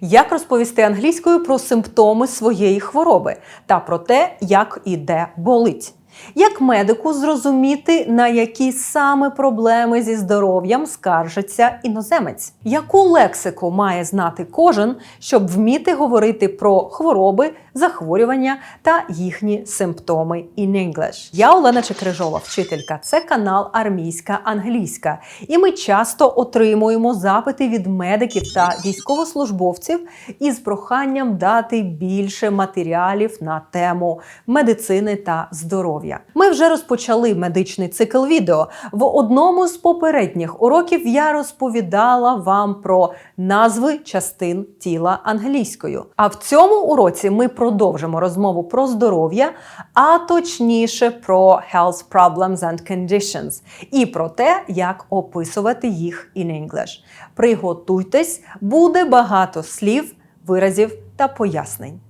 Як розповісти англійською про симптоми своєї хвороби та про те, як і де болить? Як медику зрозуміти, на які саме проблеми зі здоров'ям скаржиться іноземець? Яку лексику має знати кожен, щоб вміти говорити про хвороби, захворювання та їхні симптоми in English? Я Олена Чекрижова, вчителька. Це канал Армійська англійська. І ми часто отримуємо запити від медиків та військовослужбовців із проханням дати більше матеріалів на тему медицини та здоров'я. Ми вже розпочали медичний цикл відео. В одному з попередніх уроків я розповідала вам про назви частин тіла англійською. А в цьому уроці ми продовжимо розмову про здоров'я, а точніше про health problems and conditions і про те, як описувати їх in English. Приготуйтесь, буде багато слів, виразів та пояснень.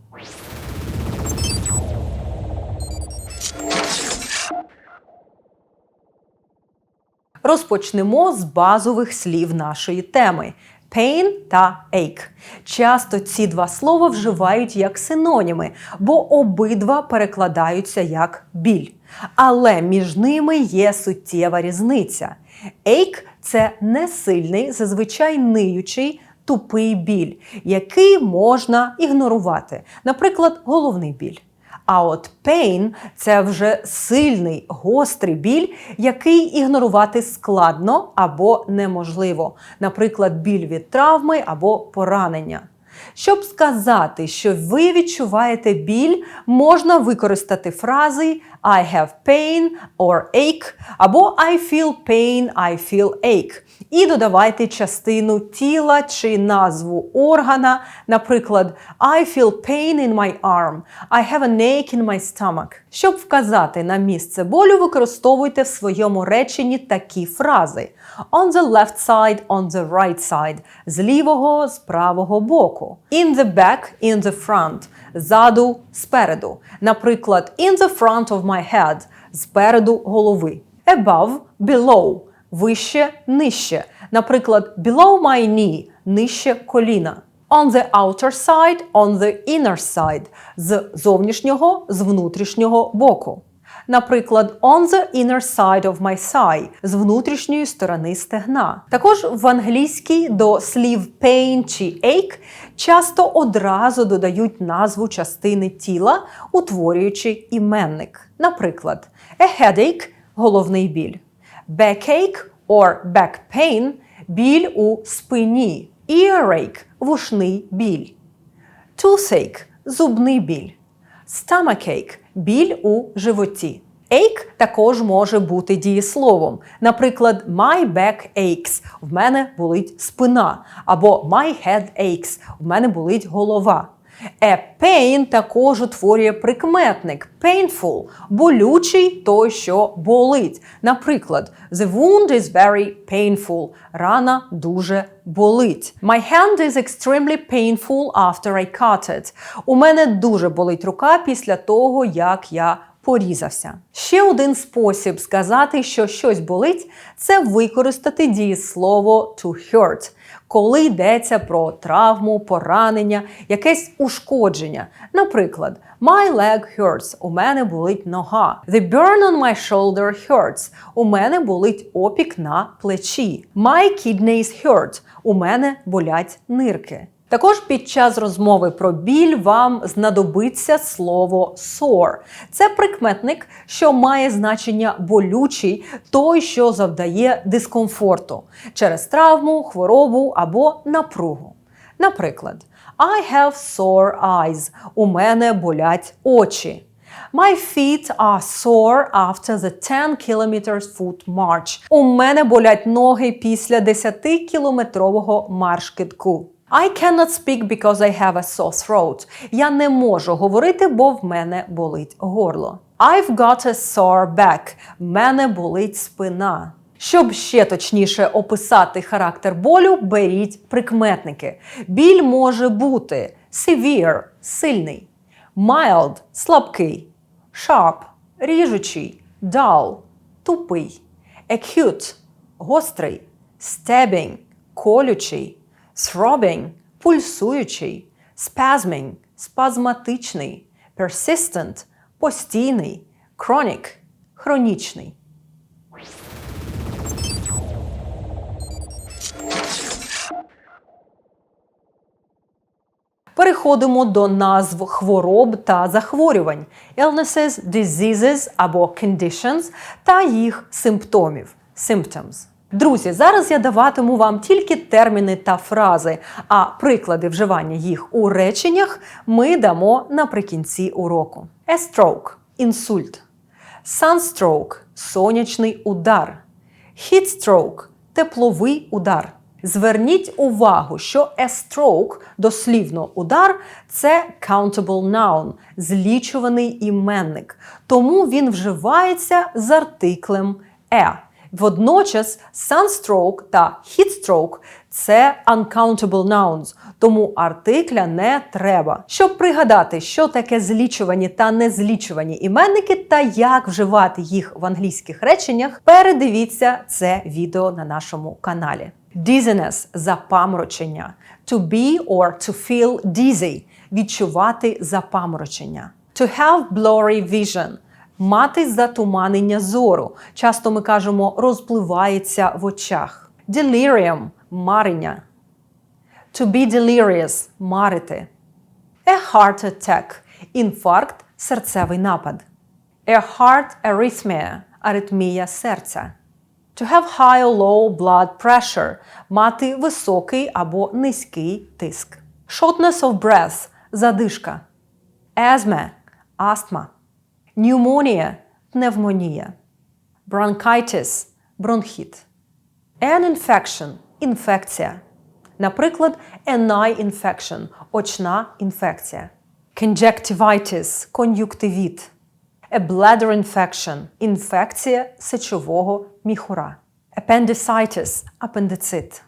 Розпочнемо з базових слів нашої теми. Pain та ache. Часто ці два слова вживають як синоніми, бо обидва перекладаються як біль. Але між ними є суттєва різниця. Ache – це несильний, зазвичай ниючий, тупий біль, який можна ігнорувати, наприклад, головний біль. А от pain – це вже сильний, гострий біль, який ігнорувати складно або неможливо, наприклад, біль від травми або поранення. Щоб сказати, що ви відчуваєте біль, можна використати фрази I have pain or ache або I feel pain, I feel ache. І додавайте частину тіла чи назву органа, наприклад, I feel pain in my arm, I have an ache in my stomach. Щоб вказати на місце болю, використовуйте в своєму реченні такі фрази: On the left side, on the right side, з лівого, з правого боку. In the back, in the front, ззаду, спереду. Наприклад, in the front of my head, спереду голови. Above, below, вище, нижче. Наприклад, below my knee, нижче коліна. On the outer side, on the inner side, з зовнішнього, з внутрішнього боку. Наприклад, on the inner side of my thigh, з внутрішньої сторони стегна. Також в англійській до слів pain чи ache часто одразу додають назву частини тіла, утворюючи іменник. Наприклад, a headache – головний біль, backache or back pain – біль у спині, earache – вушний біль, toothache – зубний біль, stomachache – біль у животі. Ache також може бути дієсловом. Наприклад, my back aches – в мене болить спина, або my head aches – в мене болить голова. A pain також утворює прикметник painful – болючий той, що болить. Наприклад, the wound is very painful – рана дуже болить. My hand is extremely painful after I cut it. У мене дуже болить рука після того, як я порізався. Ще один спосіб сказати, що щось болить, це використати дієслово to hurt, коли йдеться про травму, поранення, якесь ушкодження. Наприклад, my leg hurts – у мене болить нога. The burn on my shoulder hurts – у мене болить опік на плечі. My kidneys hurt – у мене болять нирки. Також під час розмови про біль вам знадобиться слово sore. Це прикметник, що має значення болючий, той, що завдає дискомфорту через травму, хворобу або напругу. Наприклад, I have sore eyes. У мене болять очі. My feet are sore after the 10 kilometers foot march. У мене болять ноги після 10-кілометрового марш-кидку. I cannot speak because I have a sore throat. Я не можу говорити, бо в мене болить горло. I've got a sore back. В мене болить спина. Щоб ще точніше описати характер болю, беріть прикметники. Біль може бути severe – сильний, mild – слабкий, sharp – ріжучий, dull – тупий, acute – гострий, stabbing – колючий, throbbing – пульсуючий, spasming – спазматичний, persistent – постійний, chronic – хронічний. Переходимо до назв хвороб та захворювань illnesses, diseases або conditions та їх симптомів symptoms. Друзі, зараз я даватиму вам тільки терміни та фрази, а приклади вживання їх у реченнях ми дамо наприкінці уроку. A stroke – інсульт, sunstroke – сонячний удар, heat stroke – тепловий удар. Зверніть увагу, що a stroke, дослівно удар, це countable noun, злічуваний іменник. Тому він вживається з артиклем «e». Водночас sunstroke та heatstroke – це uncountable nouns, тому артикля не треба. Щоб пригадати, що таке злічувані та незлічувані іменники та як вживати їх в англійських реченнях, передивіться це відео на нашому каналі. Dizziness – запаморочення. To be or to feel dizzy – відчувати запаморочення. To have blurry vision – мати затуманення зору. Часто ми кажемо розпливається в очах. Delirium – марення. To be delirious – марити. A heart attack – інфаркт, серцевий напад. A heart arrhythmia – аритмія серця. To have high or low blood pressure – мати високий або низький тиск. Shortness of breath – задишка. Asthma – астма. Pneumonia – пневмонія. Bronchitis – бронхіт. An infection – інфекція. Наприклад, an eye infection – очна інфекція. Conjunctivitis – кон'юктивіт. A bladder infection – інфекція сечового міхура. Appendicitis – апендицит.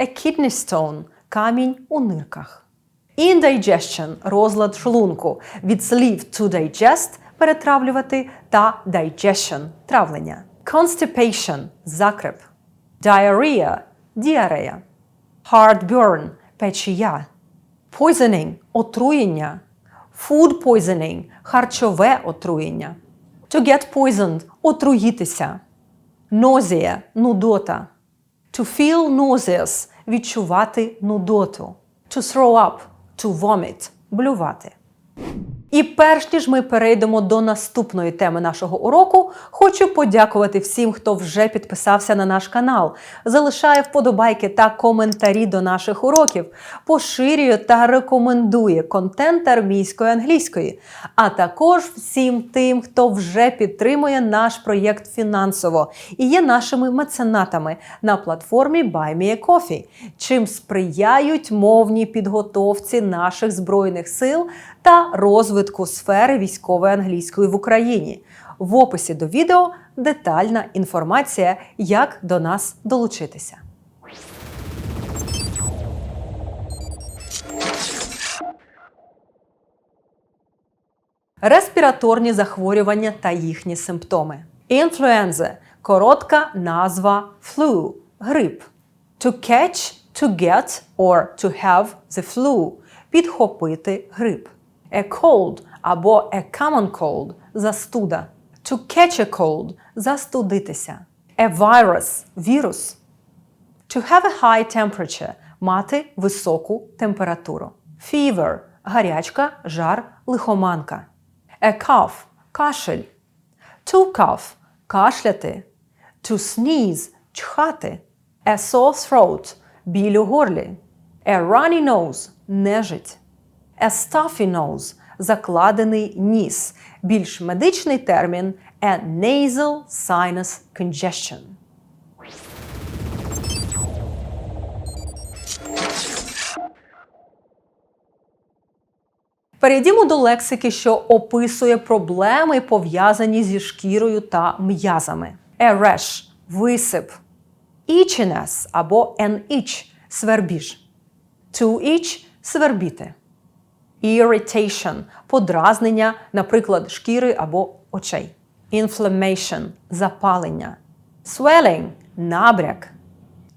A kidney stone – камінь у нирках. Indigestion – розлад шлунку. Від слів to digest – перетравлювати та digestion – травлення. Constipation – закреп. Diarrhea – діарея. Heartburn – печія. Poisoning – отруєння. Food poisoning – харчове отруєння. To get poisoned – отруїтися. Nausea – нудота. To feel nauseous – відчувати нудоту. To throw up – to vomit – блювати. І перш ніж ми перейдемо до наступної теми нашого уроку, хочу подякувати всім, хто вже підписався на наш канал, залишає вподобайки та коментарі до наших уроків, поширює та рекомендує контент армійської англійської, а також всім тим, хто вже підтримує наш проєкт фінансово і є нашими меценатами на платформі BuyMeACoffee, чим сприяють мовній підготовці наших збройних сил та розвитку сфери військової англійської в Україні. В описі до відео детальна інформація, як до нас долучитися. Респіраторні захворювання та їхні симптоми. Інфлюензи коротка назва flu – грип. To catch, to get or to have the flu підхопити грип. A cold або a common cold застуда. To catch a cold застудитися. A virus вірус. To have a high temperature мати високу температуру. Fever гарячка, жар, лихоманка. A cough кашель. To cough кашляти. To sneeze чхати. A sore throat біль у горлі. A runny nose нежить. Nose закладений ніс. Більш медичний термін a nasal sinus congestion. Перейдімо до лексики, що описує проблеми, пов'язані зі шкірою та м'язами. A rash – висип. Itchiness або an itch – свербіж. To itch – свербіти. Irritation – подразнення, наприклад, шкіри або очей. Inflammation – запалення. Swelling – набряк.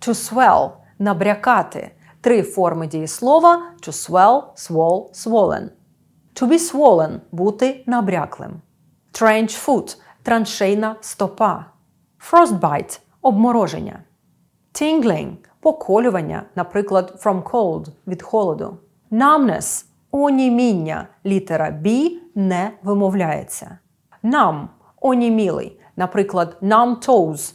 To swell – набрякати. Три форми дієслова to swell, swell, swollen. To be swollen – бути набряклим. Trench foot – траншейна стопа. Frostbite – обмороження. Tingling – поколювання, наприклад, from cold – від холоду. Numbness – оніміння, літера B не вимовляється. Numb – онімілий, наприклад, numb toes.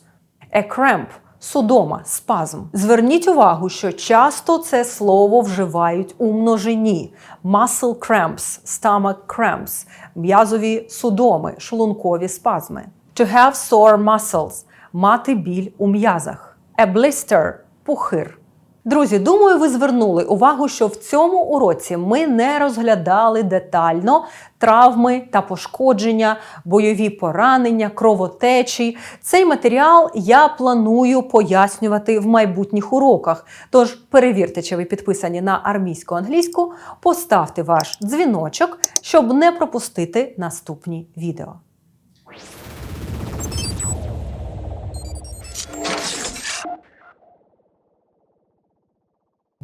A cramp – судома, спазм. Зверніть увагу, що часто це слово вживають у множині. Muscle cramps, stomach cramps, м'язові судоми, шлункові спазми. To have sore muscles – мати біль у м'язах. A blister – пухир. Друзі, думаю, ви звернули увагу, що в цьому уроці ми не розглядали детально травми та пошкодження, бойові поранення, кровотечі. Цей матеріал я планую пояснювати в майбутніх уроках. Тож перевірте, чи ви підписані на армійську англійську, поставте ваш дзвіночок, щоб не пропустити наступні відео.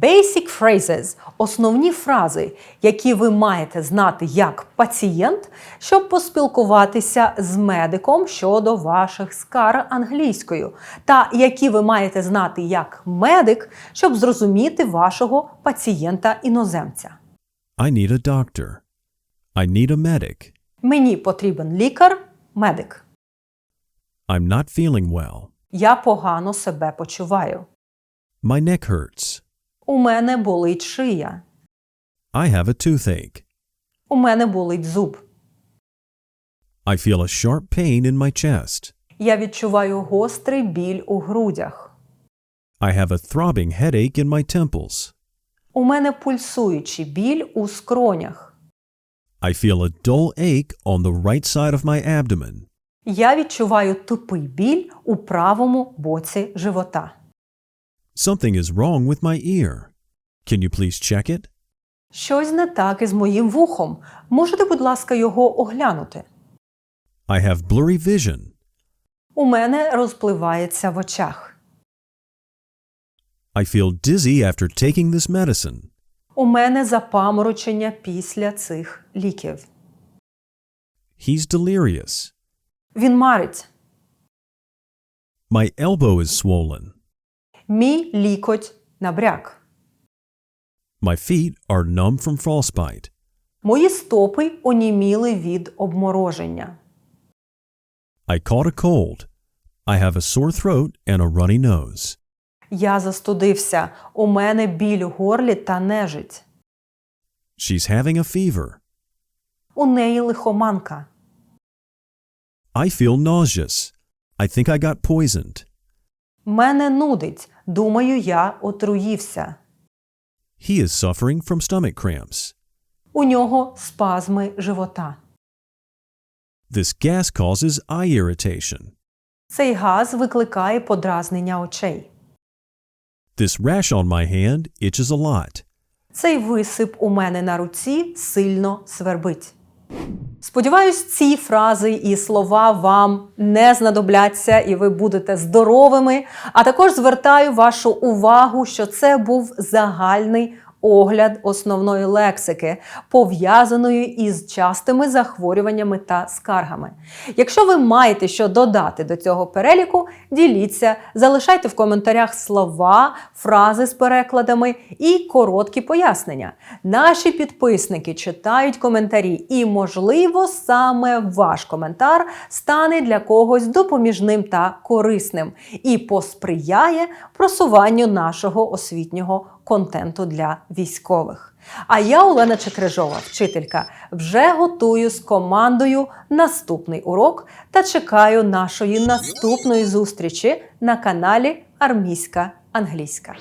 Basic phrases – основні фрази, які ви маєте знати як пацієнт, щоб поспілкуватися з медиком щодо ваших скар англійською, та які ви маєте знати як медик, щоб зрозуміти вашого пацієнта-іноземця. I need a doctor. I need a medic. Мені потрібен лікар, медик. I'm not feeling well. Я погано себе почуваю. My neck hurts. У мене болить шия. I have a toothache. У мене болить зуб. I feel a sharp pain in my chest. Я відчуваю гострий біль у грудях. I have a throbbing headache in my temples. У мене пульсуючий біль у скронях. I feel a dull ache on the right side of my abdomen. Я відчуваю тупий біль у правому боці живота. Something is wrong with my ear. Can you please check it? Щось не так із моїм вухом. Можете, будь ласка, його оглянути? I have blurry vision. У мене розпливається в очах. I feel dizzy after taking this medicine. У мене запаморочення після цих ліків. He's delirious. Він марить. My elbow is swollen. Мій лікоть набряк. My feet are numb from frostbite. Мої стопи оніміли від обмороження. I caught a cold. I have a sore throat and a runny nose. Я застудився. У мене біль у горлі та нежить. She's having a fever. У неї лихоманка. I feel nauseous. I think I got poisoned. Мене нудить. Думаю, я отруївся. He is suffering from stomach cramps. У нього спазми живота. This gas causes eye irritation. Цей газ викликає подразнення очей. This rash on my hand itches a lot. Цей висип у мене на руці сильно свербить. Сподіваюсь, ці фрази і слова вам не знадобляться, і ви будете здоровими. А також звертаю вашу увагу, що це був загальний огляд основної лексики, пов'язаної із частими захворюваннями та скаргами. Якщо ви маєте що додати до цього переліку, діліться, залишайте в коментарях слова, фрази з перекладами і короткі пояснення. Наші підписники читають коментарі, і, можливо, саме ваш коментар стане для когось допоміжним та корисним і посприяє просуванню нашого освітнього контенту для військових. А я, Олена Чекрижова, вчителька, вже готую з командою наступний урок та чекаю нашої наступної зустрічі на каналі Армійська Англійська.